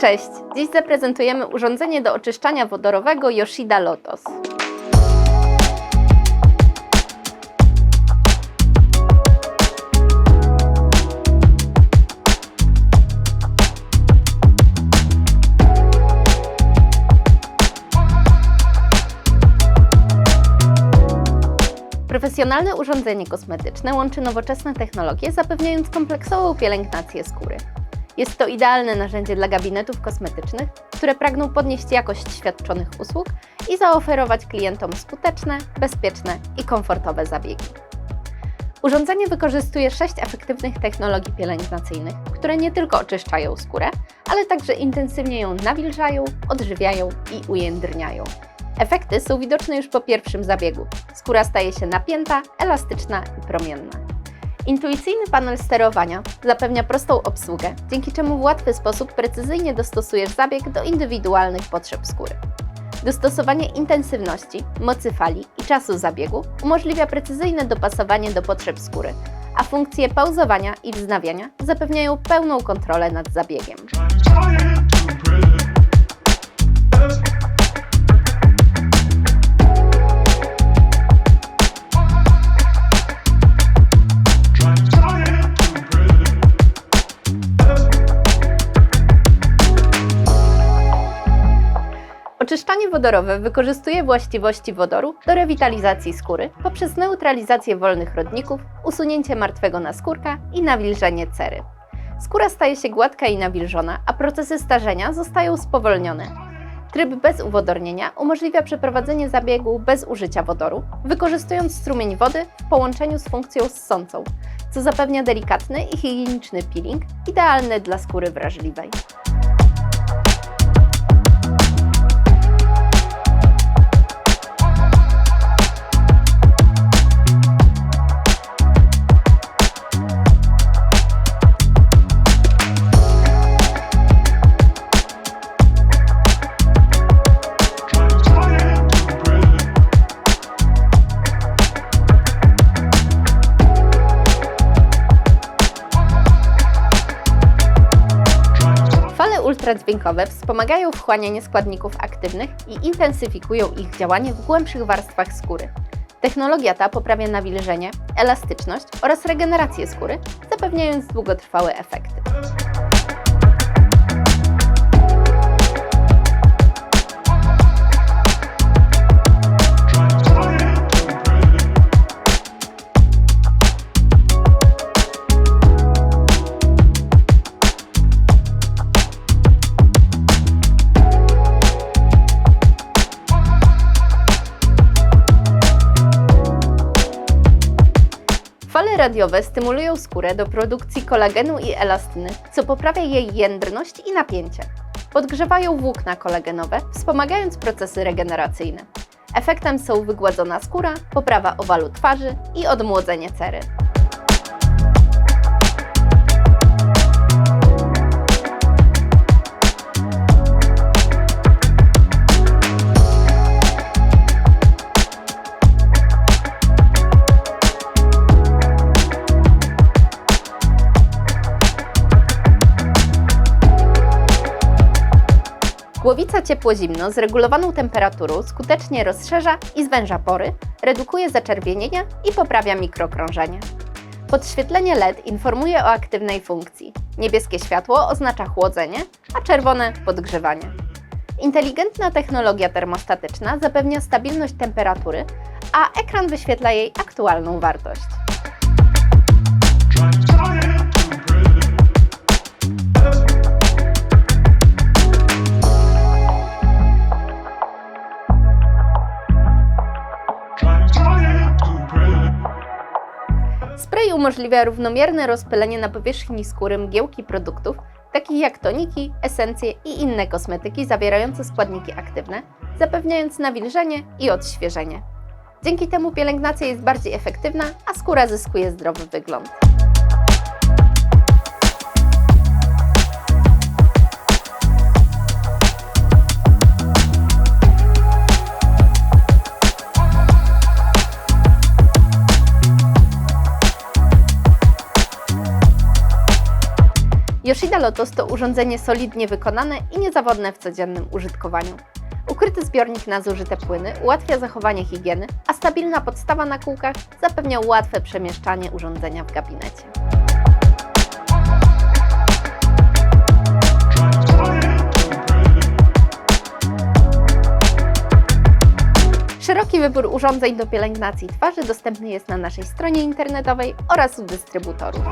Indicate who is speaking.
Speaker 1: Cześć! Dziś zaprezentujemy urządzenie do oczyszczania wodorowego Yoshida Lotos. Profesjonalne urządzenie kosmetyczne łączy nowoczesne technologie, zapewniając kompleksową pielęgnację skóry. Jest to idealne narzędzie dla gabinetów kosmetycznych, które pragną podnieść jakość świadczonych usług i zaoferować klientom skuteczne, bezpieczne i komfortowe zabiegi. Urządzenie wykorzystuje sześć efektywnych technologii pielęgnacyjnych, które nie tylko oczyszczają skórę, ale także intensywnie ją nawilżają, odżywiają i ujędrniają. Efekty są widoczne już po pierwszym zabiegu. Skóra staje się napięta, elastyczna i promienna. Intuicyjny panel sterowania zapewnia prostą obsługę, dzięki czemu w łatwy sposób precyzyjnie dostosujesz zabieg do indywidualnych potrzeb skóry. Dostosowanie intensywności, mocy fali i czasu zabiegu umożliwia precyzyjne dopasowanie do potrzeb skóry, a funkcje pauzowania i wznawiania zapewniają pełną kontrolę nad zabiegiem. Oczyszczanie wodorowe wykorzystuje właściwości wodoru do rewitalizacji skóry poprzez neutralizację wolnych rodników, usunięcie martwego naskórka i nawilżenie cery. Skóra staje się gładka i nawilżona, a procesy starzenia zostają spowolnione. Tryb bez uwodornienia umożliwia przeprowadzenie zabiegu bez użycia wodoru, wykorzystując strumień wody w połączeniu z funkcją ssącą, co zapewnia delikatny i higieniczny peeling, idealny dla skóry wrażliwej. Ultradźwiękowe wspomagają wchłanianie składników aktywnych i intensyfikują ich działanie w głębszych warstwach skóry. Technologia ta poprawia nawilżenie, elastyczność oraz regenerację skóry, zapewniając długotrwałe efekty. Fale radiowe stymulują skórę do produkcji kolagenu i elastyny, co poprawia jej jędrność i napięcie. Podgrzewają włókna kolagenowe, wspomagając procesy regeneracyjne. Efektem są wygładzona skóra, poprawa owalu twarzy i odmłodzenie cery. Głowica ciepło-zimno z regulowaną temperaturą skutecznie rozszerza i zwęża pory, redukuje zaczerwienienia i poprawia mikrokrążenie. Podświetlenie LED informuje o aktywnej funkcji. Niebieskie światło oznacza chłodzenie, a czerwone podgrzewanie. Inteligentna technologia termostatyczna zapewnia stabilność temperatury, a ekran wyświetla jej aktualną wartość. Umożliwia równomierne rozpylenie na powierzchni skóry mgiełki produktów, takich jak toniki, esencje i inne kosmetyki zawierające składniki aktywne, zapewniając nawilżenie i odświeżenie. Dzięki temu pielęgnacja jest bardziej efektywna, a skóra zyskuje zdrowy wygląd. Yoshida Lotus to urządzenie solidnie wykonane i niezawodne w codziennym użytkowaniu. Ukryty zbiornik na zużyte płyny ułatwia zachowanie higieny, a stabilna podstawa na kółkach zapewnia łatwe przemieszczanie urządzenia w gabinecie. Szeroki wybór urządzeń do pielęgnacji twarzy dostępny jest na naszej stronie internetowej oraz u dystrybutorów.